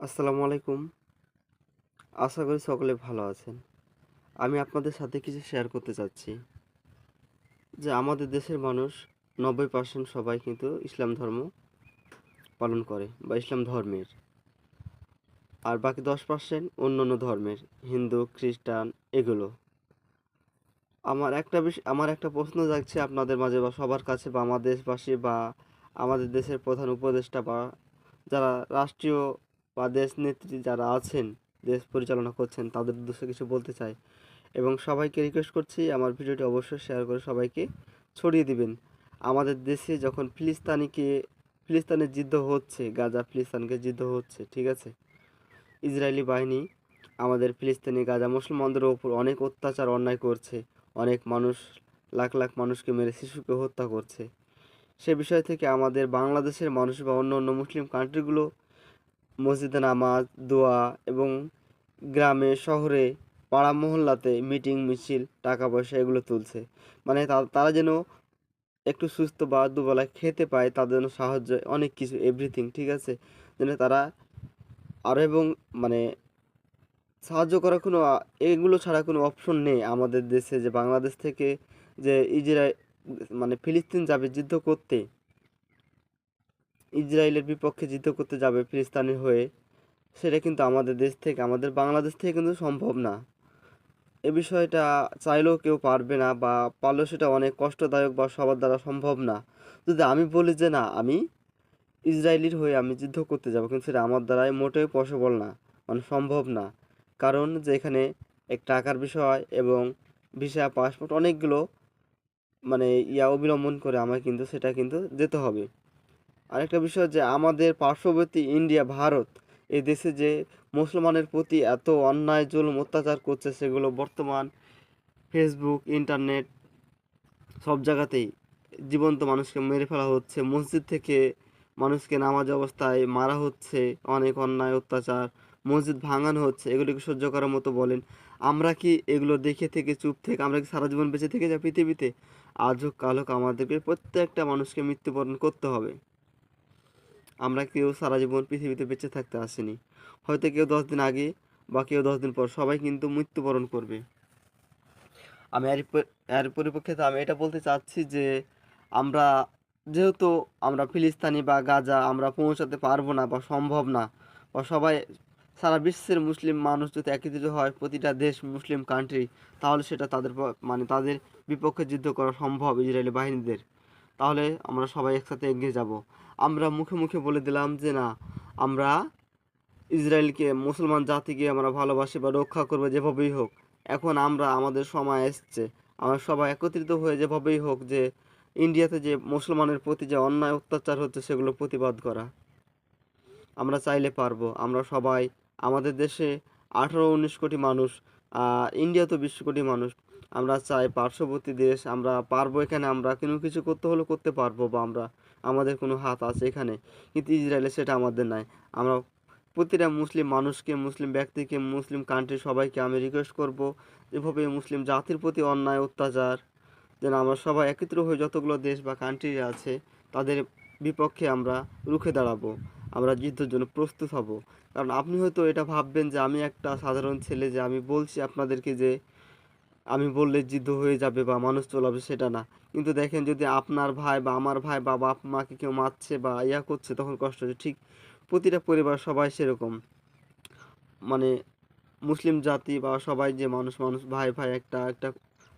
আসসালামু আলাইকুম। আশা করি সকলে ভালো আছেন। আমি আপনাদের সাথে কিছু শেয়ার করতে চাচ্ছি। যে আমাদের দেশের মানুষ নব্বই পার্সেন্ট সবাই কিন্তু ইসলাম ধর্ম পালন করে বা ইসলাম ধর্মের। আর বাকি দশ পার্সেন্ট অন্য অন্য ধর্মের, হিন্দু, খ্রিস্টান এগুলো। আমার একটা বিষয় আমার একটা প্রশ্ন জাগছে আপনাদের মাঝে বা সবার কাছে বা আমাদের দেশবাসী বা আমাদের দেশের প্রধান উপদেষ্টা বা যারা রাষ্ট্রীয় বা দেশ নেত্রী যারা আছেন, দেশ পরিচালনা করছেন, তাদের উদ্দেশ্যে কিছু বলতে চাই। এবং সবাইকে রিকোয়েস্ট করছি আমার ভিডিওটি অবশ্যই শেয়ার করে সবাইকে ছড়িয়ে দিবেন। আমাদের দেশে যখন ফিলিস্তানিকে, ফিলিস্তানের যুদ্ধ হচ্ছে, গাজা ফিলিস্তানকে যুদ্ধ হচ্ছে, ঠিক আছে? ইসরায়েলি বাহিনী আমাদের ফিলিস্তিনি গাজা মুসলমানদের ওপর অনেক অত্যাচার, অন্যায় করছে। অনেক মানুষ, লাখ লাখ মানুষকে মেরে শিশুকে হত্যা করছে। সে বিষয় থেকে আমাদের বাংলাদেশের মানুষ বা অন্য অন্য মুসলিম কান্ট্রিগুলো মসজিদে নামাজ, দোয়া এবং গ্রামে, শহরে, পাড়া মহল্লাতে মিটিং মিছিল টাকা পয়সা এগুলো তুলছে। মানে তারা যেন একটু সুস্থ বা দুবেলা খেতে পায়, তাদের জন্য সাহায্য, অনেক কিছু এভরিথিং ঠিক আছে? যেন তারা আরও এবং মানে সাহায্য করার কোনো, এগুলো ছাড়া কোনো অপশন নেই আমাদের দেশে যে বাংলাদেশ থেকে যে ইসরায়েল মানে ফিলিস্তিন যাবে যুদ্ধ করতে। ইসরায়েলের বিপক্ষে যুদ্ধ করতে যাবে ফিলিস্তিনের হয়ে, সেটা কিন্তু আমাদের দেশ থেকে, আমাদের বাংলাদেশ থেকে কিন্তু সম্ভব না। এ বিষয়টা চাইলেও কেউ পারবে না বা পারলেও সেটা অনেক কষ্টদায়ক বা সবার দ্বারা সম্ভব না। যদি আমি বলি যে না, আমি ইসরায়েলির হয়ে আমি যুদ্ধ করতে যাব, কিন্তু সেটা আমার দ্বারাই মোটেও পসিবল না মানে সম্ভব না। কারণ যে এখানে এক টাকার বিষয় এবং ভিসা পাসপোর্ট অনেকগুলো মানে ইয়া অবলম্বন করে আমায় কিন্তু সেটা কিন্তু যেতে হবে। আরেকটা বিষয় যে আমাদের পার্শ্ববর্তী ইন্ডিয়া, ভারত, এই দেশে যে মুসলমানের প্রতি এত অন্যায়, জুলুম, অত্যাচার করছে, সেগুলো বর্তমান ফেসবুক ইন্টারনেট সব জায়গাতেই জীবন্ত মানুষকে মেরে ফেলা হচ্ছে। মসজিদ থেকে মানুষকে নামাজ অবস্থায় মারা হচ্ছে, অনেক অন্যায়, অত্যাচার, মসজিদ ভাঙানো হচ্ছে, এগুলোকে সহ্য করার মতো বলেন। আমরা কি এগুলো দেখে থেকে চুপ থেকে, আমরা কি সারা জীবন বেঁচে থেকে যাই পৃথিবীতে? আজ হোক কাল হোক আমাদেরকে প্রত্যেকটা মানুষকে মৃত্যুবরণ করতে হবে। আমরা কেউ সারা জীবন পৃথিবীতে বেঁচে থাকতে আসিনি। হয়তো কেউ দশ দিন আগে বা কেউ দশ দিন পর সবাই কিন্তু মৃত্যুবরণ করবে। আমি এর পর- এর পরিপ্রেক্ষিতে আমি এটা বলতে চাচ্ছি যে আমরা যেহেতু আমরা ফিলিস্তানি বা গাজা আমরা পৌঁছাতে পারব না বা সম্ভব না, বা সবাই সারা বিশ্বের মুসলিম মানুষ যদি একত্রিত হয় প্রতিটা দেশ মুসলিম কান্ট্রি তাহলে সেটা তাদের মানে তাদের বিপক্ষে যুদ্ধ করা সম্ভব ইসরায়েলি বাহিনীদের। তাহলে আমরা সবাই একসাথে এগিয়ে যাব। আমরা মুখে মুখে বলে দিলাম যে না, আমরা ইসরায়েলকে, মুসলমান জাতিকে আমরা ভালোবাসি বা রক্ষা করব যেভাবেই হোক। এখন আমরা, আমাদের সময় এসছে। আমরা সবাই একত্রিত হয়ে যেভাবেই হোক যে ইন্ডিয়াতে যে মুসলমানের প্রতি যে অন্যায়, অত্যাচার হচ্ছে, সেগুলো প্রতিবাদ করা। আমরা চাইলে পারব। আমরা সবাই, আমাদের দেশে আঠারো, উনিশ কোটি মানুষ ইন্ডিয়া তো বিশ কোটি মানুষ। আমরা চাই পার্শ্ববর্তী দেশ, আমরা পারব এখানে, আমরা কোনো কিছু করতে হলে করতে পারব বা আমরা, আমাদের কোনো হাত আছে এখানে। কিন্তু ইসরায়েলে সেটা আমাদের নাই। আমরা প্রতিটা মুসলিম মানুষকে, মুসলিম ব্যক্তিকে, মুসলিম কান্ট্রি সবাইকে আমি রিকোয়েস্ট করব এভাবে মুসলিম জাতির প্রতি অন্যায়, অত্যাচার, যেন আমরা সবাই একত্র হয়ে যতগুলো দেশ বা কান্ট্রি আছে, তাদের বিপক্ষে আমরা রুখে দাঁড়াবো। আমরা যুদ্ধের জন্য প্রস্তুত হব। কারণ আপনি হয়তো এটা ভাববেন যে আমি একটা সাধারণ ছেলে যে আমি বলছি আপনাদেরকে যে আমি বললে যুদ্ধ হয়ে যাবে বা মানুষ চলাবে সেটা না। কিন্তু দেখেন যদি আপনার ভাই বা আমার ভাই বা বাপ মাকে কেউ মারছে বা ইয়া করছে, তখন কষ্ট হচ্ছে। ঠিক প্রতিটা পরিবার সবাই সেরকম। মানে মুসলিম জাতি বা সবাই যে মানুষ মানুষ ভাই ভাই একটা একটা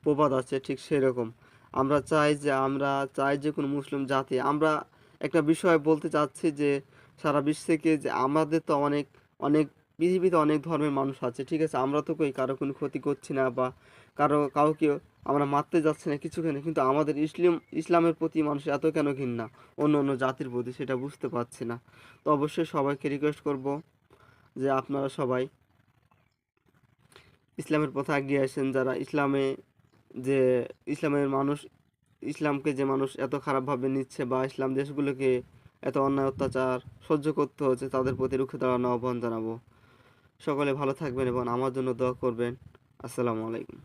প্রবাদ আছে, ঠিক সেরকম। আমরা চাই যে, আমরা চাই যে কোনো মুসলিম জাতি। আমরা একটা বিষয় বলতে চাচ্ছি যে, সারা বিশ্ব থেকে যে আমাদের তো অনেক অনেক পৃথিবীতে অনেক ধর্মের মানুষ আছে, ঠিক আছে? আমরা তো কই কারও কোনো ক্ষতি করছি না বা কারও, কাউকে আমরা মারতে যাচ্ছি না কিছু কেন? কিন্তু আমাদের ইসলাম, ইসলামের প্রতি মানুষ এত কেন ঘৃণা? অন্য অন্য জাতির প্রতি সেটা বুঝতে পারছি না। তো অবশ্যই সবাইকে রিকোয়েস্ট করব যে আপনারা সবাই ইসলামের পথে এগিয়ে আসেন। যারা ইসলামে যে, ইসলামের মানুষ, ইসলামকে যে মানুষ এত খারাপভাবে নিচ্ছে বা ইসলাম দেশগুলোকে এত অন্যায় অত্যাচার সহ্য করতে হচ্ছে, তাদের প্রতি রুখে দাঁড়ানো আহ্বান জানাব। সকলে ভালো থাকবেন এবং আমার জন্য দোয়া করবেন। আসসালামু আলাইকুম।